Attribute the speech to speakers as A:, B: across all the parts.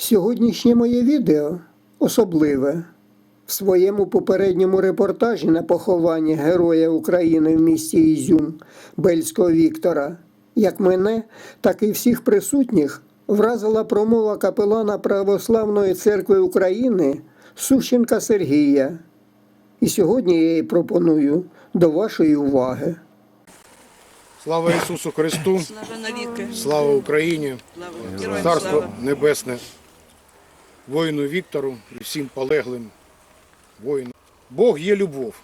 A: Сьогоднішнє моє відео особливе. В своєму попередньому репортажі на поховання Героя України в місті Ізюм Бельського Віктора, як мене, так і всіх присутніх вразила промова капелана Православної церкви України Сущенка Сергія. І сьогодні я її пропоную до вашої уваги.
B: Слава Ісусу Христу,
C: Слава навіки.
B: слава Україні,
C: Слава
B: Царство
C: слава.
B: Небесне, воїну Віктору і всім полеглим воїнам. Бог є любов.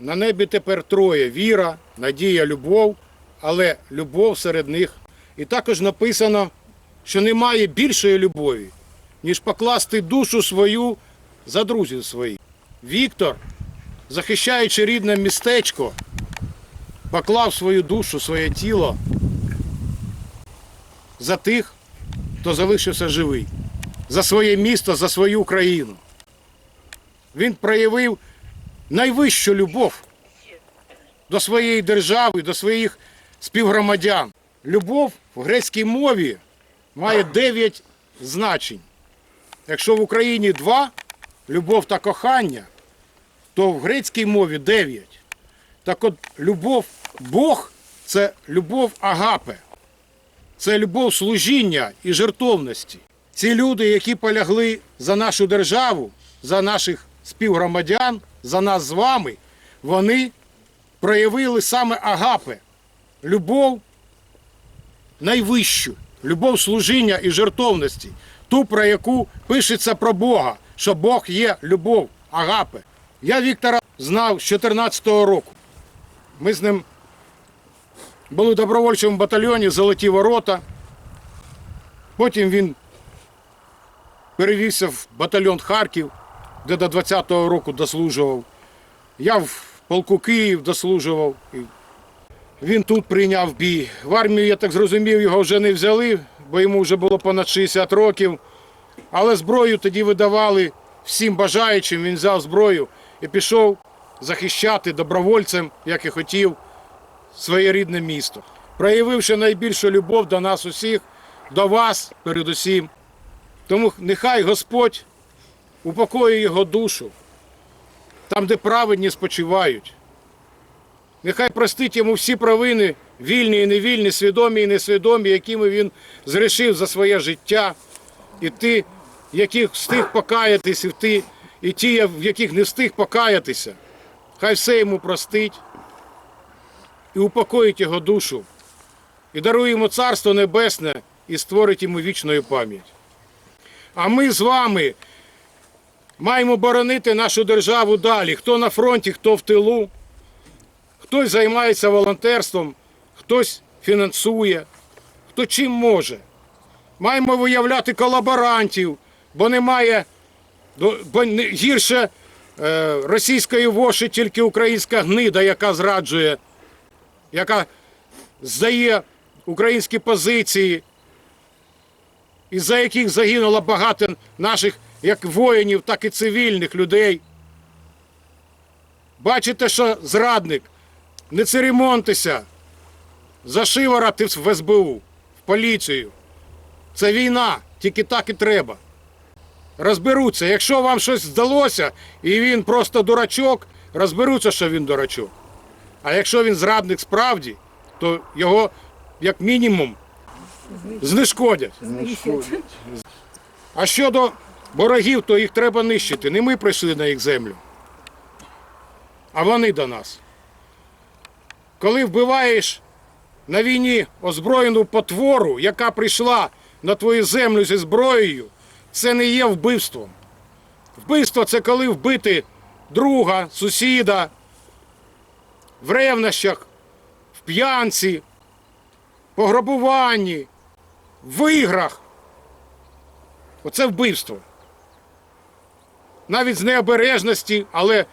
B: На небі тепер троє віра, надія, любов, але любов серед них. І також написано, що немає більшої любові, ніж покласти душу свою за друзів своїх. Віктор, захищаючи рідне містечко, поклав свою душу, своє тіло за тих, хто залишився живий, за своє місто, за свою країну. Він проявив найвищу любов до своєї держави, до своїх співгромадян. Любов в грецькій мові має дев'ять значень. Якщо в Україні два любов та кохання, то в грецькій мові дев'ять. Так от любов Бог це любов агапе. Це любов служіння і жертовності. Ці люди, які полягли за нашу державу, за наших співгромадян, за нас з вами, вони проявили саме агапе, любов найвищу, любов служіння і жертовності, ту, про яку пишеться про Бога, що Бог є любов, агапе. Я Віктора знав з 14-го року. Ми з ним були в добровольчому батальйоні Золоті ворота. Потім він перевівся в батальйон Харків, де до 20-го року дослужував. Я в полку Київ дослужував. Він тут прийняв бій. В армію, я так зрозумів, його вже не взяли, бо йому вже було понад 60 років. Але зброю тоді видавали всім бажаючим. Він взяв зброю і пішов захищати добровольцем, як і хотів, своє рідне місто, проявивши найбільшу любов до нас усіх, до вас передусім. Тому нехай Господь упокоює його душу, там, де праведні спочивають. Нехай простить йому всі провини, вільні і невільні, свідомі і несвідомі, якими він зрішив за своє життя, і ті, яких встиг покаятись, і ті, і ті, в яких не встиг покаятися. Хай все йому простить і упокоїть його душу, і дарує йому Царство Небесне і створить йому вічну пам'ять. А ми з вами маємо боронити нашу державу далі. Хто на фронті, хто в тилу, хтось займається волонтерством, хтось фінансує, хто чим може. Маємо виявляти колаборантів, бо немає бо гірше е, російської воші тільки українська гнида, яка зраджує, яка здає українські позиції, із-за яких загинуло багато наших як воїнів, так і цивільних людей. Бачите, що зрадник, не церемонтеся, за шиворот в СБУ, в поліцію. Це війна, тільки так і треба. Розберуться. Якщо вам щось здалося, і він просто дурачок, розберуться, що він дурачок. А якщо він зрадник справді, то його, як мінімум, знешкодять. А щодо ворогів, то їх треба нищити. Не ми прийшли на їх землю, а вони до нас. Коли вбиваєш на війні озброєну потвору, яка прийшла на твою землю зі зброєю, це не є вбивством. Вбивство це коли вбити друга, сусіда, в ревнощах, в п'янці, пограбуванні, в іграх. Оце вбивство. Навіть з необережності, але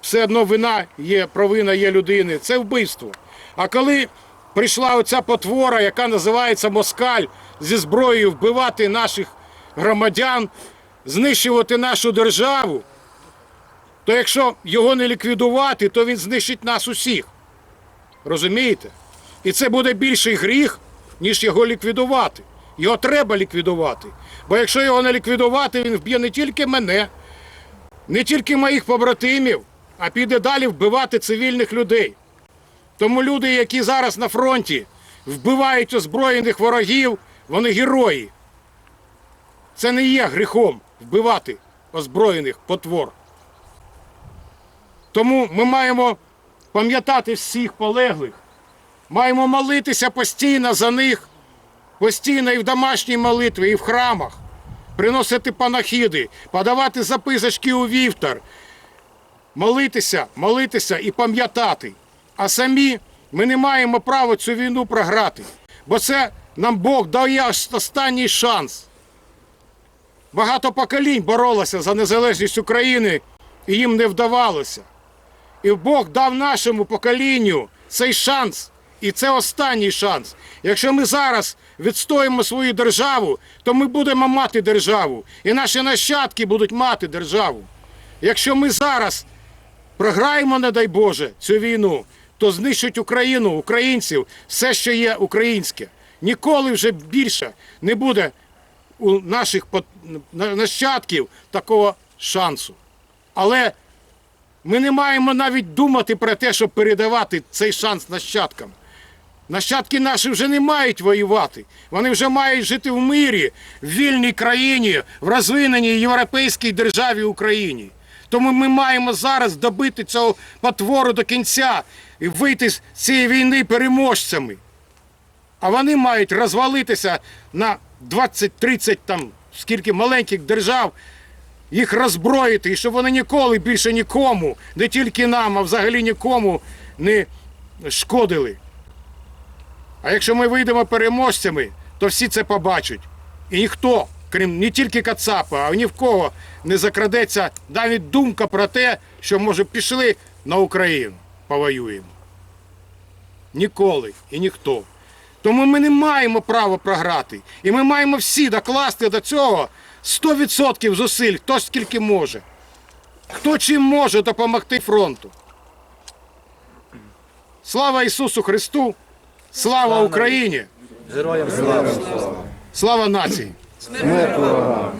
B: все одно вина є, провина є людини. Це вбивство. А коли прийшла оця потвора, яка називається Москаль, зі зброєю вбивати наших громадян, знищувати нашу державу, то якщо його не ліквідувати, то він знищить нас усіх. Розумієте? І це буде більший гріх, ніж його ліквідувати. Його треба ліквідувати. Бо якщо його не ліквідувати, він вб'є не тільки мене, не тільки моїх побратимів, а піде далі вбивати цивільних людей. Тому люди, які зараз на фронті вбивають озброєних ворогів, вони герої. Це не є гріхом вбивати озброєних потвор. Тому ми маємо пам'ятати всіх полеглих, маємо молитися постійно за них, постійно і в домашній молитві, і в храмах, приносити панахіди, подавати записочки у вівтар, молитися, молитися і пам'ятати. А самі ми не маємо права цю війну програти, бо це нам Бог дає останній шанс. Багато поколінь боролося за незалежність України, і їм не вдавалося. І Бог дав нашому поколінню цей шанс. І це останній шанс. Якщо ми зараз відстоїмо свою державу, то ми будемо мати державу. І наші нащадки будуть мати державу. Якщо ми зараз програємо, не дай Боже, цю війну, то знищать Україну, українців, все, що є українське. Ніколи вже більше не буде у наших нащадків такого шансу. Але ми не маємо навіть думати про те, щоб передавати цей шанс нащадкам. Нащадки наші вже не мають воювати. Вони вже мають жити в мирі, в вільній країні, в розвиненій європейській державі Україні. Тому ми маємо зараз добити цього потвору до кінця і вийти з цієї війни переможцями. А вони мають розвалитися на 20-30 там скільки маленьких держав, їх роззброїти, і щоб вони ніколи більше нікому, не тільки нам, а взагалі нікому не шкодили. А якщо ми вийдемо переможцями, то всі це побачать. І ніхто, крім не тільки Кацапа, а ні в кого не закрадеться навіть думка про те, що може пішли на Україну, повоюємо. Ніколи і ніхто. Тому ми не маємо права програти. І ми маємо всі докласти до цього 100% зусиль, хто скільки може. Хто чим може допомогти фронту. Слава Ісусу Христу! Слава Україні!
C: Героям слава!
B: Слава нації!
C: Смерть ворогам!